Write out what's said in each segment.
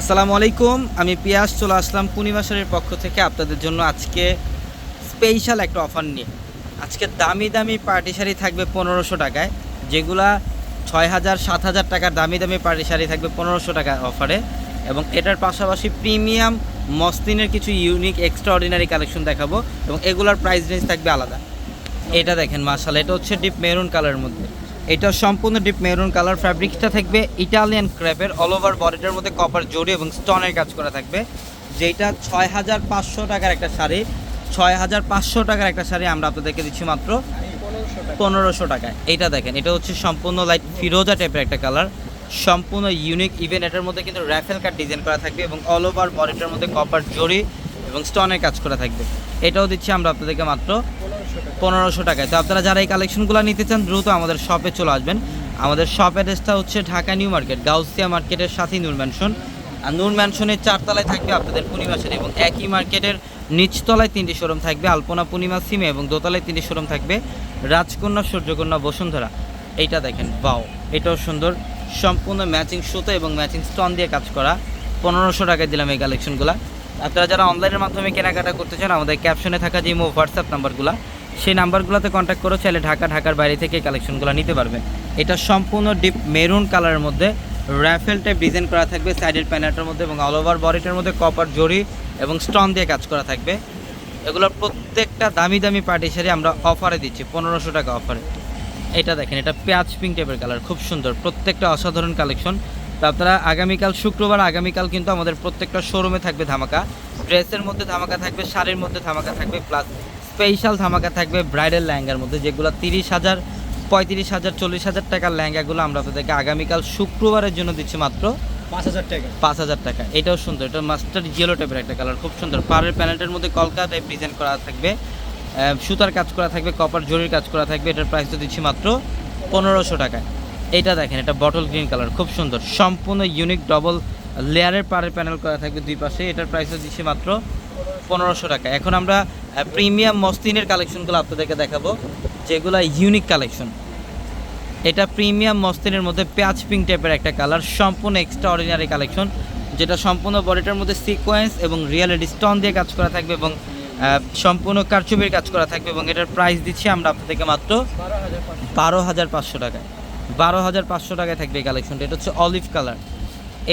আসসালামু আলাইকুম, আমি পিয়াস, চলে আসলাম পূর্ণিমাশারের পক্ষ থেকে আপনাদের জন্য আজকে স্পেশাল একটা অফার নিয়ে। আজকে দামি দামি পার্টি শাড়ি থাকবে পনেরোশো টাকায়, যেগুলা ছয় হাজার, সাত হাজার টাকার দামি দামি পার্টি শাড়ি থাকবে পনেরোশো টাকা অফারে এবং এটার পাশাপাশি প্রিমিয়াম মসলিনের কিছু ইউনিক এক্সট্রা অর্ডিনারি কালেকশন দেখাবো, এবং এগুলার প্রাইস রেঞ্জ থাকবে আলাদা। এটা দেখেন মার্শাল এটা হচ্ছে ডিপ মেরুন কালারের মধ্যে। এটা সম্পূর্ণ ডিপ মেরুন কালার ফ্যাব্রিকটা থাকবে ইটালিয়ান ক্র্যাপের অল ওভার বডিটার মধ্যে কপার জড়ি এবং স্টোনের কাজ করা থাকবে। যেটা ছয় হাজার পাঁচশো টাকার একটা শাড়ি ছয় হাজার পাঁচশো টাকার একটা শাড়ি আমরা আপনাদেরকে দিচ্ছি মাত্র পনেরোশো টাকায়। এটা দেখেন, এটা হচ্ছে সম্পূর্ণ লাইট ফিরোজা টাইপের একটা কালার সম্পূর্ণ ইউনিক ইভেন এটার মধ্যে কিন্তু র্যাফেল কাট ডিজাইন করা থাকবে এবং অল ওভার বডিটার মধ্যে কপার জড়ি এবং স্টোনের কাজ করা থাকবে। এটাও দিচ্ছি আমরা আপনাদেরকে মাত্র পনেরোশো টাকায়। তো আপনারা যারা এই কালেকশনগুলো নিতে চান, দ্রুত আমাদের শপে চলে আসবেন। আমাদের শপ অ্যাড্রেসটা হচ্ছে ঢাকা নিউ মার্কেট, গাউসিয়া মার্কেটের সাথেই নূর ম্যানশন আর নূর ম্যানশনের চারতলায় থাকবে আপনাদের পূর্ণিমাসের এবং একই মার্কেটের নিচতলায় তিনটি শোরুম থাকবে। আলপনা, পূর্ণিমা, সিমে এবং দোতলায় তিনটি শোরুম থাকবে। রাজকন্যা, সূর্যকন্যা, বসুন্ধরা। এইটা দেখেন বাও এটাও সুন্দর। সম্পূর্ণ ম্যাচিং সুতো এবং ম্যাচিং স্টোন দিয়ে কাজ করা। পনেরোশো টাকায় দিলাম এই কালেকশনগুলো আপনারা যারা অনলাইনের মাধ্যমে কেনাকাটা করতে চান, আমাদের ক্যাপশনে থাকা যে মো হোয়াটসঅ্যাপ নাম্বারগুলো সেই নাম্বারগুলোতে কন্ট্যাক্ট করে, চাইলে ঢাকা, ঢাকার বাইরে থেকে কালেকশনগুলো নিতে পারবেন এটা সম্পূর্ণ ডিপ মেরুন কালারের মধ্যে র্যাফেল টাইপ ডিজাইন করা থাকবে সাইডের প্যানেলটার মধ্যে এবং অল ওভার বডিটার মধ্যে কপার জড়ি এবং স্টোন দিয়ে কাজ করা থাকবে। এগুলোর প্রত্যেকটা দামি দামি পার্টি শাড়ি আমরা অফারে দিচ্ছি, পনেরোশো টাকা অফারে এটা দেখেন, এটা পেঁয়াজ পিঙ্ক টাইপের কালার খুব সুন্দর, প্রত্যেকটা অসাধারণ কালেকশন তো আপনারা আগামীকাল, শুক্রবার, আগামীকাল কিন্তু আমাদের প্রত্যেকটা শোরুমে থাকবে ধামাকা। ড্রেসের মধ্যে ধামাকা থাকবে, শাড়ির মধ্যে ধামাকা থাকবে প্লাস স্পেশাল ধামাকা থাকবে ব্রাইডাল লেহেঙ্গার মধ্যে যেগুলো তিরিশ হাজার পঁয়ত্রিশ হাজার চল্লিশ হাজার টাকার লেহেঙ্গাগুলো আমরা আপনাদেরকে আগামীকাল শুক্রবারের জন্য দিচ্ছি মাত্র পাঁচ হাজার টাকা। পাঁচ হাজার টাকা। এটাও সুন্দর এটা মাস্টার ইয়েলো টাইপের একটা কালার খুব সুন্দর। পাড়ের প্যানেলটার মধ্যে কলকা টাইপ ডিজাইন করা থাকবে সুতার কাজ করা থাকবে কপার জরির কাজ করা থাকবে এটার প্রাইস তো দিচ্ছি মাত্র পনেরোশো টাকায়। এটা দেখেন এটা বটল গ্রিন কালার খুব সুন্দর। সম্পূর্ণ ইউনিক ডবল লেয়ারের পাড়ের প্যানেল করা থাকবে দুই পাশে এটার প্রাইস তো দিচ্ছি মাত্র পনেরোশো টাকা। এখন আমরা প্রিমিয়াম মসলিনের কালেকশনগুলো আপনাদেরকে দেখাবো, যেগুলো ইউনিক কালেকশন এটা প্রিমিয়াম মস্তিনের মধ্যে পেঁয়াজ পিঙ্ক টাইপের একটা কালার সম্পূর্ণ এক্সট্রা অর্ডিনারি কালেকশন যেটা সম্পূর্ণ বডিটার মধ্যে সিকোয়েন্স এবং রিয়েলিটি স্টোন দিয়ে কাজ করা থাকবে এবং সম্পূর্ণ কারচুপির কাজ করা থাকবে এবং এটার প্রাইস দিচ্ছি আমরা আপনাদেরকে মাত্র বারো হাজার পাঁচশো টাকায়। বারো হাজার পাঁচশো টাকায় থাকবে এই কালেকশনটা এটা হচ্ছে অলিভ কালার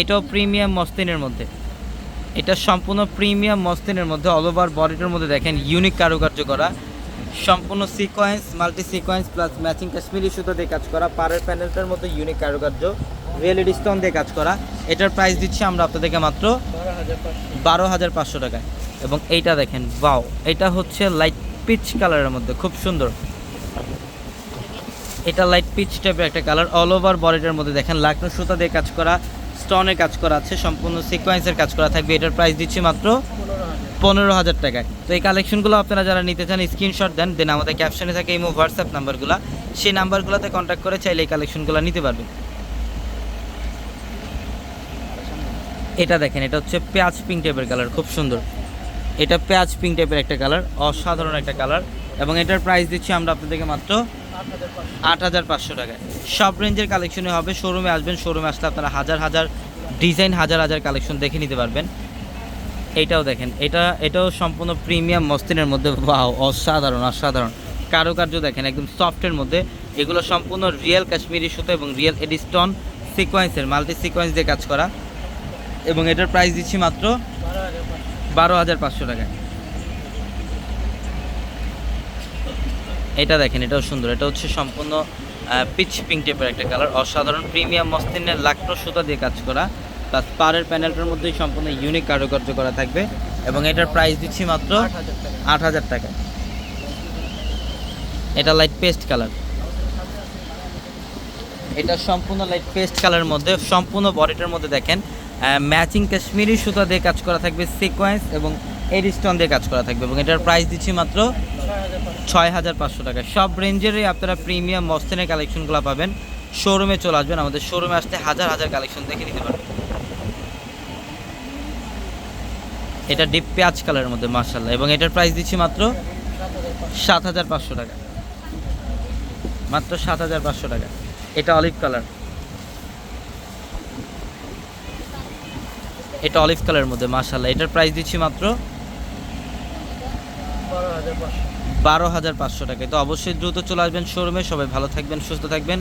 এটাও প্রিমিয়াম মস্তিনের মধ্যে। এটা সম্পূর্ণ প্রিমিয়াম মস্তিনের মধ্যে অল ওভার বডিটার মধ্যে দেখেন ইউনিক কারুকার্য করা। সম্পূর্ণ sequence multi sequence plus matching Kashmiri সুতো দিয়ে কাজ করা, পাড়ের প্যানেলটার মধ্যে ইউনিক কারুকার্য রিয়েলিটি স্টোন দিয়ে কাজ করা। এটার প্রাইস দিচ্ছি আমরা আপনাদেরকে মাত্র বারো হাজার পাঁচশো টাকায়। এবং এইটা দেখেন বাও এটা হচ্ছে লাইট পিচ কালারের মধ্যে, খুব সুন্দর। এটা লাইট পিচ টাইপের একটা কালার অল ওভার বডিটার মধ্যে দেখেন লাকনো সুতা দিয়ে কাজ করা স্টোনের কাজ করা আছে, সম্পূর্ণ সিকোয়েন্সের কাজ করা থাকবে। এটার প্রাইস দিচ্ছি মাত্র পনেরো হাজার টাকায় তো এই কালেকশনগুলো আপনারা যারা নিতে চান স্ক্রিনশট দেন দেন আমাদের ক্যাপশনে থাকে এই মো হোয়াটসঅ্যাপ নাম্বারগুলো সেই নাম্বারগুলোতে কন্ট্যাক্ট করে চাইলে এই কালেকশনগুলো নিতে পারবেন। এটা দেখেন, এটা হচ্ছে পেঁয়াজ পিঙ্ক টাইপের কালার খুব সুন্দর। এটা পেঁয়াজ পিঙ্ক টাইপের একটা কালার অসাধারণ একটা কালার এবং এটার প্রাইস দিচ্ছি আমরা আপনাদেরকে মাত্র আট হাজার পাঁচশো টাকায়। সব রেঞ্জের কালেকশনে হবে। শোরুমে আসবেন। শোরুমে আসলে আপনারা হাজার হাজার ডিজাইন হাজার হাজার কালেকশন দেখে নিতে পারবেন। এইটাও দেখেন। এটা, এটাও সম্পূর্ণ প্রিমিয়াম মস্তিনের মধ্যে। বাও অসাধারণ অসাধারণ। কারুকার্য দেখেন, একদম সফটের মধ্যে। এগুলো সম্পূর্ণ রিয়েল কাশ্মীরি সুতো এবং রিয়েল এডিস্টন সিকোয়েন্সের মাল্টি সিকোয়েন্স দিয়ে কাজ করা। এবং এটার প্রাইস দিচ্ছি মাত্র বারো হাজার পাঁচশো টাকায়। এটা দেখেন, এটাও সুন্দর। এটা হচ্ছে সম্পূর্ণ পিচ পিঙ্ক টাইপের একটা কালার অসাধারণ প্রিমিয়াম মস্তিনের লাকটো সুতা দিয়ে কাজ করা। প্লাস পাড়ের প্যানেলটার মধ্যেই সম্পূর্ণ ইউনিক কারুকার্য করা থাকবে। এবং এটার প্রাইস দিচ্ছি মাত্র আট হাজার টাকা। এটা লাইট পেস্ট কালার এটা সম্পূর্ণ লাইট পেস্ট কালারের মধ্যে, সম্পূর্ণ বডিটার মধ্যে দেখেন ম্যাচিং কাশ্মীরি সুতা দিয়ে কাজ করা থাকবে সিকোয়েন্স এবং এডিস্টন দিয়ে কাজ করা থাকবে এবং এটার প্রাইস দিচ্ছি মাত্র ছয় হাজার পাঁচশো টাকা। সব রেঞ্জেরই আপনারা প্রিমিয়াম মস্তেনের কালেকশনগুলো পাবেন। শোরুমে চলে আসবেন। আমাদের শোরুমে আসতে হাজার হাজার কালেকশন দেখে নিতে পারবেন। এটা ডিপ পেঁয়াজ কালারের মধ্যে মার্শাল্লাহ এবং এটার প্রাইস দিচ্ছি মাত্র সাত হাজার পাঁচশো টাকা। মাত্র সাত হাজার পাঁচশো টাকা। এটা অলিভ কালার এটা অলিভ কালারের মধ্যে মাশাল্লাহ এটার প্রাইস দিচ্ছি মাত্র বারো হাজার পাঁচশো টাকায় তো অবশ্যই দ্রুত চলে আসবেন শোরুমে। সবাই ভালো থাকবেন, সুস্থ থাকবেন।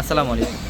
আসসালামু আলাইকুম।